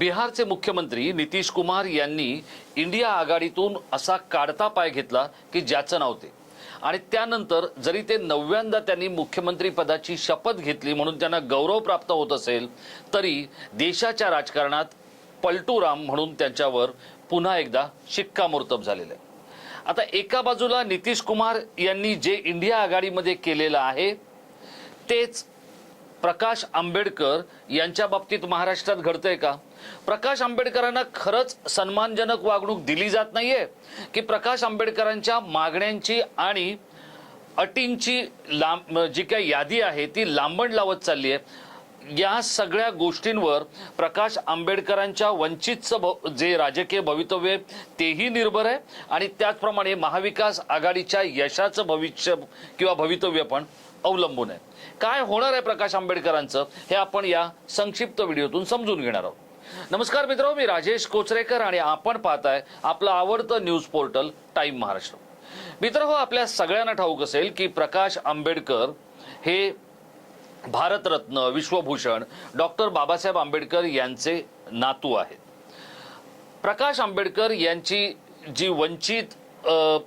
बिहारचे मुख्यमंत्री नितीश कुमार यांनी इंडिया आघाडीतून असा काढता पाय घेतला की ज्याचं नव्हते आणि त्यानंतर जरी ते नवव्यांदा त्यांनी मुख्यमंत्री पदाची शपथ घेतली म्हणून त्यांना गौरव प्राप्त होत असेल तरी देशाच्या राजकारणात पलटूराम म्हणून त्यांच्यावर पुन्हा एकदा शिक्कामोर्तब झालेलं आहे. आता एका बाजूला नितीश कुमार यांनी जे इंडिया आघाडीमध्ये केलेलं आहे तेच प्रकाश आंबेडकर यांच्या बाबतीत महाराष्ट्रात घडतंय का? प्रकाश आंबेडकरांना खरंच सन्मानजनक वागणूक दिली जात नाहीये की प्रकाश आंबेडकरांच्या मागण्यांची आणि अटींची लांब जी काही यादी आहे ती लांबण लावत चालली आहे या सगळ्या गोष्टींवर प्रकाश आंबेडकरांच्या वंचितचं भ जे राजकीय भवितव्य आहे तेही निर्भर आहे. आणि त्याचप्रमाणे महाविकास आघाडीच्या यशाचं भविष्य किंवा भवितव्य पण अवलंबून आहे. काय होणार आहे प्रकाश आंबेडकरांचं हे आपण या संक्षिप्त व्हिडिओतून समजून घेणार आहोत. नमस्कार मित्र मी राजेश कोचरेकर आणि आपण पाहताय आपलं आवडतं न्यूज पोर्टल टाइम महाराष्ट्र. मित्र हो आपल्या सगळ्यांना ठाऊक असेल की प्रकाश आंबेडकर हे भारतरत्न विश्वभूषण डॉक्टर बाबासाहेब आंबेडकर यांचे नातू आहेत. प्रकाश आंबेडकर यांची जी वंचित अ,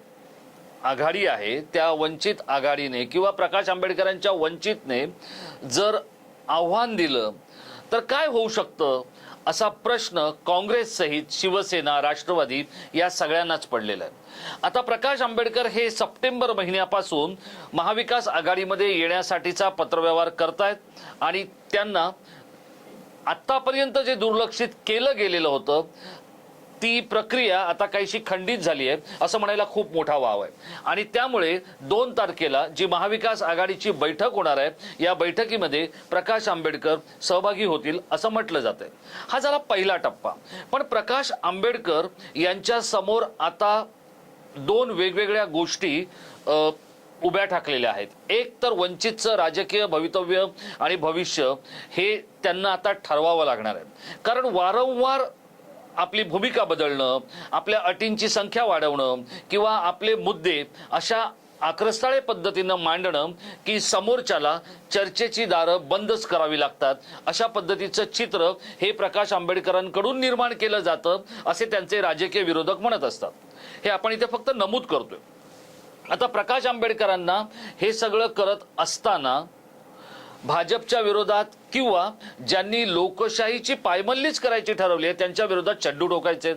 आघाडी आहे त्या वंचित आघाडीने किंवा प्रकाश आंबेडकरांच्या वंचितने जर आव्हान दिलं तर काय होऊ शकतं? असा प्रश्न काँग्रेस सहित शिवसेना राष्ट्रवादी या सगळ्यांनाच पडलेला आहे. आता प्रकाश आंबेडकर हे सप्टेंबर महिन्यापासून महाविकास आघाडीमध्ये येण्यासाठीचा पत्रव्यवहार करतायत आणि त्यांना आत्तापर्यंत जे दुर्लक्षित केलं गेलेलं होतं ती प्रक्रिया आता काहीशी खंडित झाली आहे असं म्हणायला खूप मोठा वाव आहे. आणि त्यामुळे दोन तारखेला जी महाविकास आघाडीची बैठक होणार आहे या बैठकीमध्ये प्रकाश आंबेडकर सहभागी होतील असं म्हटलं जात आहे हा झाला पहिला टप्पा. पण प्रकाश आंबेडकर यांच्या समोर आता दोन वेगवेगळ्या गोष्टी उभ्या ठाकलेल्या आहेत. एक तर वंचितचं राजकीय भवितव्य आणि भविष्य हे त्यांना आता ठरवावं लागणार आहे. कारण वारंवार आपली भूमिका बदलणं आपल्या अटींची संख्या वाढवणं किंवा आपले मुद्दे अशा आक्रस्ताळे पद्धतीनं मांडणं की समोरच्याला चर्चेची दारं बंदच करावी लागतात. अशा पद्धतीचं चित्र हे प्रकाश आंबेडकरांकडून निर्माण केलं जातं असे त्यांचे राजकीय विरोधक म्हणत असतात. हे आपण इथे फक्त नमूद करतोय. आता प्रकाश आंबेडकरांना हे सगळं करत असताना भाजपच्या विरोधात किंवा ज्यांनी लोकशाहीची पायमल्लीच करायची ठरवली आहे त्यांच्या विरोधात चड्डू ठोकायचे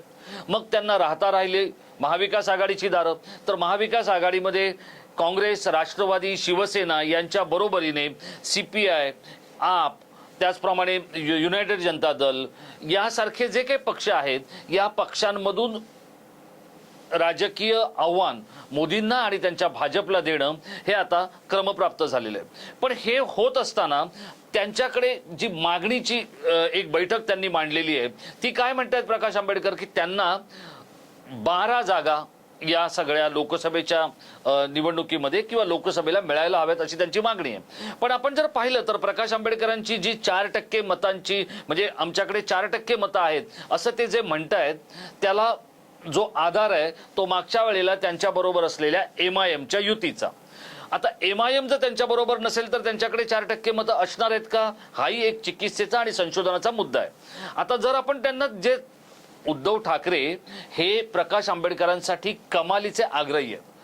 मग त्यांना राहता राहिले महाविकास आघाडीची दारं. तर महाविकास आघाडीमध्ये काँग्रेस राष्ट्रवादी शिवसेना यांच्या बरोबरीने सी पी आय आप त्याचप्रमाणे युनायटेड जनता दल यासारखे जे काही पक्ष आहेत या पक्षांमधून राजकीय आव्हान मोदींना आणि त्यांच्या भाजपला देणं हे आता क्रमप्राप्त झालेलं आहे. पण हे होत असताना त्यांच्याकडे जी मागणीची एक बैठक त्यांनी मांडलेली आहे ती काय म्हणतात प्रकाश आंबेडकर? की त्यांना बारा जागा या सगळ्या लोकसभेच्या निवडणुकीमध्ये किंवा लोकसभेला मिळायला हव्यात अशी त्यांची मागणी आहे. पण आपण जर पाहिलं तर प्रकाश आंबेडकरांची जी चार टक्के मतांची म्हणजे आमच्याकडे चार टक्के मतं आहेत असं ते जे म्हणतायत त्याला जो आधार आहे तो मागच्या वेळेला त्यांच्याबरोबर असलेल्या एम आय एमच्या युतीचा. आता एम आय एम जर त्यांच्याबरोबर नसेल तर त्यांच्याकडे चार टक्के मतं असणार आहेत का? हाही एक चिकित्सेचा आणि संशोधनाचा मुद्दा आहे. आता जर आपण त्यांना जे उद्धव ठाकरे हे प्रकाश आंबेडकरांसाठी कमालीचे आग्रही आहेत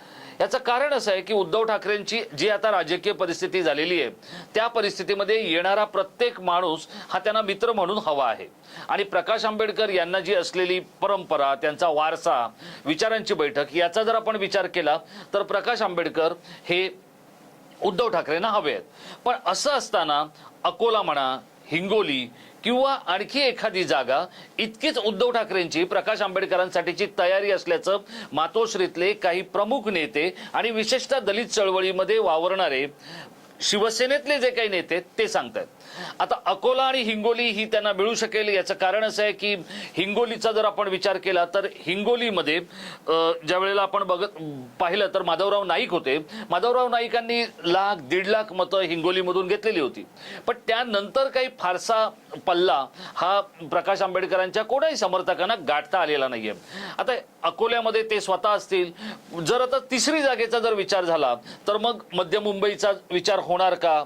याचं कारण असं आहे की उद्धव ठाकरेंची जी आता राजकीय परिस्थिती झालेली आहे त्या परिस्थितीमध्ये येणारा प्रत्येक माणूस हा त्यांना मित्र म्हणून हवा आहे. आणि प्रकाश आंबेडकर यांना जी असलेली परंपरा त्यांचा वारसा विचारांची बैठक याचा जर आपण विचार केला तर प्रकाश आंबेडकर हे उद्धव ठाकरेंना हवे आहेत. पण असं असताना अकोला म्हणा हिंगोली किंवा आणखी एखादी जागा इतकीच उद्धव ठाकरेंची प्रकाश आंबेडकरांसाठीची तयारी असल्याचं मातोश्रीतले काही प्रमुख नेते आणि विशेषतः दलित चळवळीमध्ये वावरणारे शिवसेनेतले जे काही नेते ते सांगतात आता अकोला आणि हिंगोली ही त्यांना मिळू शकेल याचं कारण असं आहे की हिंगोलीचा जर आपण विचार केला तर हिंगोलीमध्ये ज्या वेळेला आपण बघत पाहिलं तर माधवराव नाईक होते. माधवराव नाईकांनी लाख दीड लाख मतं हिंगोलीमधून घेतलेली होती. पण त्यानंतर काही फारसा पल्ला हा प्रकाश आंबेडकरांच्या कोणाही समर्थकांना गाठता आलेला नाहीये. आता अकोल्यामध्ये ते स्वतः असतील. जर आता तिसरी जागेचा जर विचार झाला तर मग मध्य मुंबईचा विचार होणार का?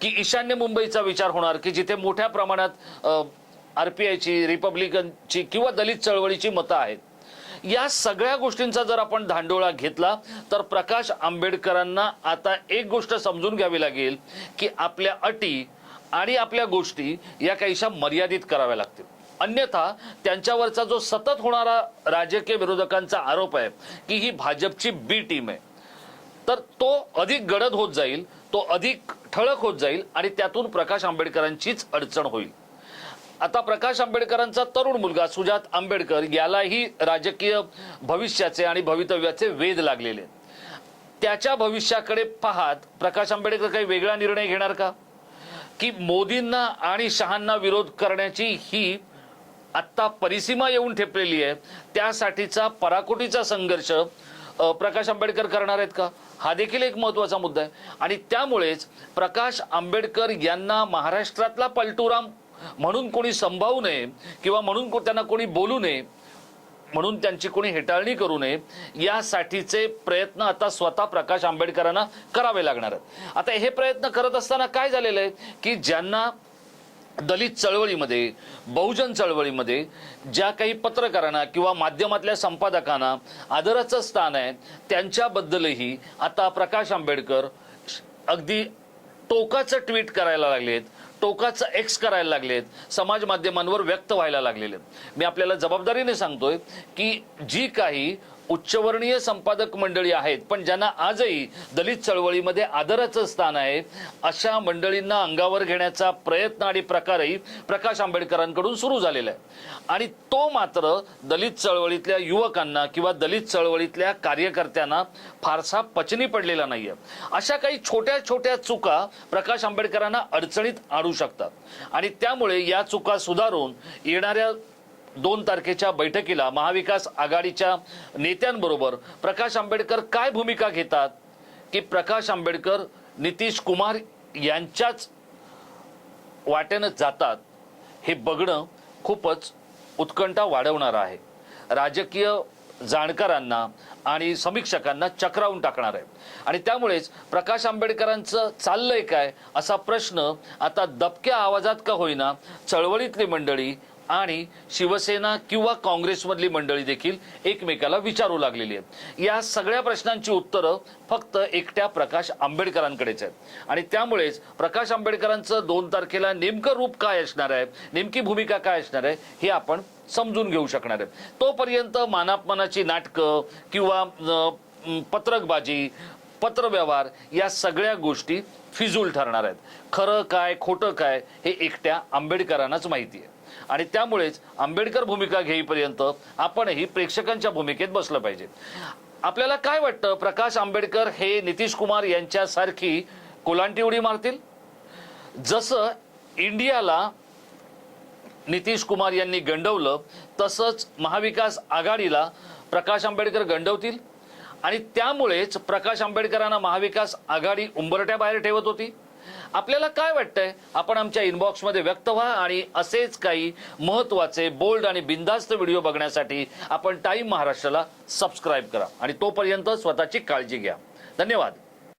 की ईशान्य मुंबईचा विचार होणार की जिथे मोठ्या प्रमाणात आरपीआयची आर पी आयची रिपब्लिकनची किंवा दलित चळवळीची मतं आहेत. या सगळ्या गोष्टींचा जर आपण धांडोळा घेतला तर प्रकाश आंबेडकरांना आता एक गोष्ट समजून घ्यावी लागेल की आपल्या अटी आणि आपल्या गोष्टी या काहीशा मर्यादित कराव्या लागतील. अन्यथा त्यांच्यावरचा जो सतत होणारा राजकीय विरोधकांचा आरोप आहे की ही भाजपची बी टीम आहे तर तो अधिक गडद होत जाईल तो अधिक ठळक होत जाईल आणि त्यातून प्रकाश आंबेडकरांचीच अडचण होईल. आता प्रकाश आंबेडकरांचा तरुण मुलगा सुजात आंबेडकर यालाही राजकीय भविष्याचे आणि भवितव्याचे वेध लागलेले. त्याच्या भविष्याकडे पाहत प्रकाश आंबेडकर काही वेगळा निर्णय घेणार का? की मोदींना आणि शहांना विरोध करण्याची ही आत्ता परिसीमा येऊन ठेपलेली आहे त्यासाठीचा पराकोटीचा संघर्ष प्रकाश आंबेडकर करणार आहेत का? हा देखील एक महत्त्वाचा मुद्दा आहे. आणि त्यामुळेच प्रकाश आंबेडकर यांना महाराष्ट्रातला पलटूराम म्हणून कोणी संभावू नये किंवा म्हणून को- त्यांना कोणी बोलू नये म्हणून त्यांची कोणी हेटाळणी करू नये यासाठीचे प्रयत्न आता स्वतः प्रकाश आंबेडकरांना करावे लागणार आहेत. आता हे प्रयत्न करत असताना काय झालेलं आहे की ज्यांना दलित चळवळीमध्ये बहुजन चळवळीमध्ये ज्या काही पत्रकारांना किंवा माध्यमातल्या संपादकांना आदराचं स्थान आहे त्यांच्याबद्दलही आता प्रकाश आंबेडकर अगदी टोकाचं ट्विट करायला लागलेत टोकाचं एक्स करायला लागलेत समाज माध्यमांवर व्यक्त व्हायला लागलेले आहेत. मी आपल्याला जबाबदारीने सांगतोय की जी काही उच्चवर्णीय संपादक मंडळी आहेत पण ज्यांना आजही दलित चळवळीमध्ये आदराचं स्थान आहे अशा मंडळींना अंगावर घेण्याचा प्रयत्न आणि प्रकारही प्रकाश आंबेडकरांकडून सुरू झालेला आहे. आणि तो मात्र दलित चळवळीतल्या युवकांना किंवा दलित चळवळीतल्या कार्यकर्त्यांना फारसा पचनी पडलेला नाहीये. अशा काही छोट्या छोट्या चुका प्रकाश आंबेडकरांना अडचणीत आणू शकतात. आणि त्यामुळे या चुका सुधारून येणाऱ्या दोन तारखेच्या बैठकीला महाविकास आघाडीच्या नेत्यांबरोबर प्रकाश आंबेडकर काय भूमिका घेतात? की प्रकाश आंबेडकर नितीश कुमार यांच्याच वाटेनं जातात हे बघणं खूपच उत्कंठा वाढवणार आहे. राजकीय जाणकारांना आणि समीक्षकांना चक्रावून टाकणार आहे. आणि त्यामुळेच प्रकाश आंबेडकरांचं चाललंय काय असा प्रश्न आता दबक्या आवाजात का होईना चळवळीतली मंडळी आणि शिवसेना किंवा काँग्रेसमधली मंडळी देखील एकमेकाला विचारू लागलेली आहेत. या सगळ्या प्रश्नांची उत्तरं फक्त एकट्या प्रकाश आंबेडकरांकडेच आहेत. आणि त्यामुळेच प्रकाश आंबेडकरांचं दोन तारखेला नेमकं रूप काय असणार आहे नेमकी भूमिका काय असणार आहे हे आपण समजून घेऊ शकणार आहे तोपर्यंत मानापमानाची नाटकं किंवा पत्रकबाजी पत्रव्यवहार या सगळ्या गोष्टी फिजूल ठरणार आहेत. खरं काय खोटं काय हे एकट्या आंबेडकरांनाच माहिती आहे. आणि त्यामुळेच आंबेडकर भूमिका घेईपर्यंत आपणही प्रेक्षकांच्या भूमिकेत बसलं पाहिजे. आपल्याला काय वाटतं? प्रकाश आंबेडकर हे नितीश कुमार यांच्यासारखी कोलांटी उडी मारतील? जसं इंडियाला नितीश कुमार यांनी गंडवलं तसंच महाविकास आघाडीला प्रकाश आंबेडकर गंडवतील. आणि त्यामुळेच प्रकाश आंबेडकरांना महाविकास आघाडी उंबरट्या बाहेर ठेवत होती. आपल्याला काय वाटतंय? आपण आमच्या इनबॉक्समध्ये व्यक्त व्हा आणि असेच काही महत्त्वाचे बोल्ड आणि बिंदास्त व्हिडिओ बघण्यासाठी आपण टाईम महाराष्ट्राला सबस्क्राईब करा आणि तोपर्यंत स्वतःची काळजी घ्या. धन्यवाद.